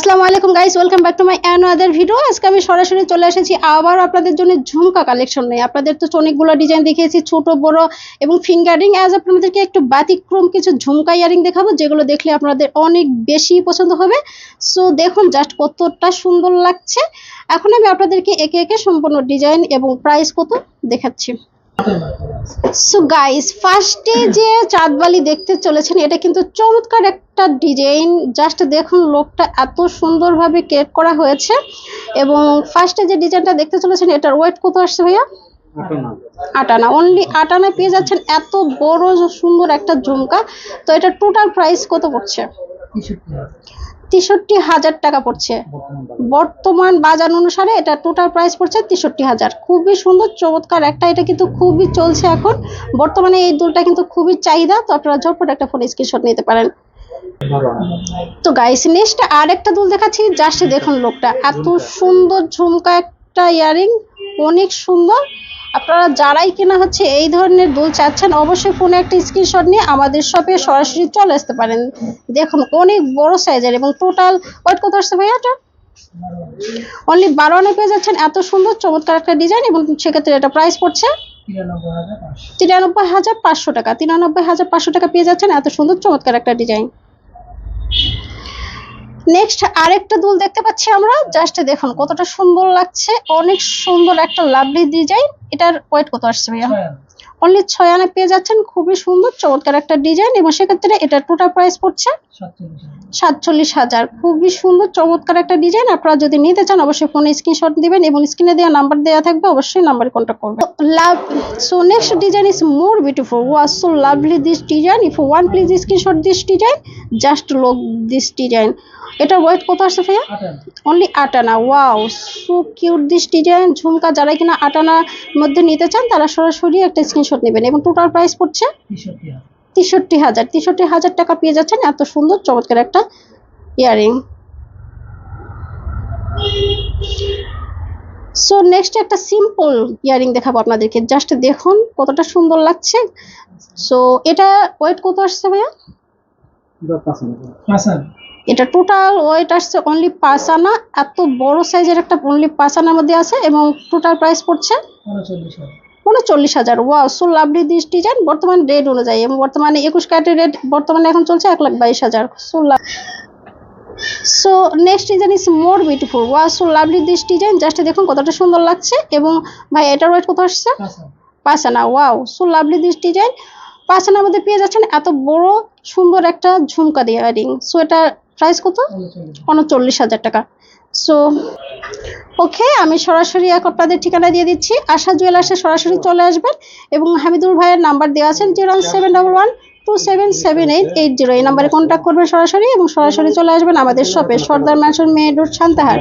আসসালামু আলাইকুম guys welcome back to my another video আজকে আমি সরাসরি চলে এসেছি আবার আপনাদের জন্য ঝুমকা কালেকশন নেই আপনাদের তো অনেকগুলো ডিজাইন দেখিয়েছি, ছোট, বড় এবং ফিঙ্গারিং অ্যাজ আপনাদেরকে একটু ব্যতিক্রম কিছু ঝুমকা ইয়ারিং দেখাবো, যেগুলো দেখলে আপনাদের অনেক বেশি পছন্দ হবে। সো দেখুন জাস্ট কতটা সুন্দর লাগছে। এখন আমি আপনাদেরকে একে একে সম্পূর্ণ ডিজাইন এবং প্রাইস কত দেখাচ্ছি। সো গাইস ফার্স্টে যে চাঁদবালি দেখতে চলেছেন, এটা কিন্তু চমৎকার একটা ডিজাইন জাস্ট দেখুন লোকটা এত সুন্দরভাবে কেক করা হয়েছে। এবং ফার্স্টে যে ডিজাইনটা দেখতে চলেছেন, এটার ওয়েট কত আসছে ভাইয়া? আটানা। অনলি আটানা পেয়ে যাচ্ছেন এত বড় সুন্দর একটা ঝুমকা। তো এটা টোটাল প্রাইস কত পড়ছে? তেষট্টি হাজার টাকা পড়ছে। বর্তমান বাজার অনুসারে এটা টোটাল প্রাইস পড়ছে তেষট্টি হাজার। খুবই সুন্দর, চমৎকার। একটা এটা কিন্তু খুবই চলছে এখন। বর্তমানে এই দুলটা কিন্তু খুবই চাহিদা। তো আপনারা ঝটপট একটা ফোন স্ক্রিনশট নিতে পারেন। তো গাইস নেক্সট আর একটা দুল দেখাচ্ছি। জাস্ট দেখুন লোকটা। এত সুন্দর ঝুমকা একটা ইয়ারিং অনেক সুন্দর। আপনারা যারাই কেনা হচ্ছে এই ধরনের দুল চাচ্ছেন অবশ্যই ফোনে একটা স্ক্রিনশট নিয়ে আমাদের শপে সরাসরি চলে আসতে পারেন। দেখুন অনেক বড় সাইজের এবং টোটাল ওয়েট কত আসছে ভাইয়া এটা? অনলি বারো আনা পেয়ে যাচ্ছেন। এত সুন্দর চমৎকার একটা ডিজাইন এবং সেক্ষেত্রে এটা প্রাইস পড়ছে তিরানব্বই হাজার পাঁচশো। টাকা। তিরানব্বই হাজার পাঁচশো টাকা পেয়ে যাচ্ছেন। এত সুন্দর চমৎকার একটা ডিজাইন নেক্সট আরেকটা দুল দেখতে পাচ্ছি আমরা। জাস্ট দেখুন কতটা সুন্দর লাগছে। অনেক সুন্দর একটা লাভলি ডিজাইন এটার ওয়েট কত আসছে ভাইয়া? অনলি ছয় আনা পেয়ে যাচ্ছেন। খুবই সুন্দর চমৎকার একটা ডিজাইন এবং সেক্ষেত্রে এটা টোটাল প্রাইস পড়ছে সাতচল্লিশ হাজার। খুবই সুন্দর চমৎকার একটা ডিজাইন আপনারা যদি নিতে চান অবশ্যই ফোনে স্ক্রিনশট দিবেন এবং স্ক্রিনে দেওয়া নাম্বার দেওয়া থাকবে। অবশ্যই নাম্বারে কন্ট্যাক্ট করবেন। Love so next design is more beautiful was so lovely this design if one please screenshot this design just look this design এটা ওয়েট কত আসছে ভাইয়া? Only আটানা। Wow so cute this design ঝুমকা যারা কিনা আটানার মধ্যে নিতে চান তারা সরাসরি একটা স্ক্রিনশট নেবেন। এবং টোটাল প্রাইস পড়ছে তেষট্টি হাজার। তেষট্টি হাজার টাকা পেয়ে যাচ্ছেন। এত সুন্দর চমৎকার একটা ইয়ারিং। সো নেক্সট একটা সিম্পল ইয়ারিং দেখাবো আপনাদেরকে। জাস্ট দেখুন কতটা সুন্দর লাগছে। সো এটা ওয়েট কত আসছে ভাইয়া? এটা টোটাল ওয়েট আসছে অনলি পাঁচ আনা এত বড় সাইজের একটা অনলি পাঁচ আনার মধ্যে আছে এবং টোটাল প্রাইস পড়ছে উনচল্লিশ হাজার। Wow so lovely this design বর্তমান রেট অনুযায়ী এবং বর্তমানে একুশ ক্যারেটের রেট বর্তমানে এখন চলছে এক লাখ বাইশ হাজার। So so next design is more beautiful was so lovely this design just দেখুন কতটা সুন্দর লাগছে এবং ভাই এটার ওয়েট কত আসছে? পাঁচ আনা wow so lovely this design পাঁচ মধ্যে পেয়ে যাচ্ছেন এত বড় সুন্দর একটা ঝুমকা দিয়ে ইয়ারিং সো এটা প্রাইস কত? উনচল্লিশ হাজার টাকা। সো ওকে আমি সরাসরি আপনাদের ঠিকানা দিয়ে দিচ্ছি। আশা জুয়েলার্সে সরাসরি চলে আসবেন এবং হামিদুর ভাইয়ের নাম্বার দেওয়া আছেন zero seven double one two seven seven eight eight zero এই নাম্বারে কন্ট্যাক্ট করবেন সরাসরি এবং সরাসরি চলে আসবেন আমাদের শপে সর্দার ম্যানশন মেয়ে রোড সান্তাহার।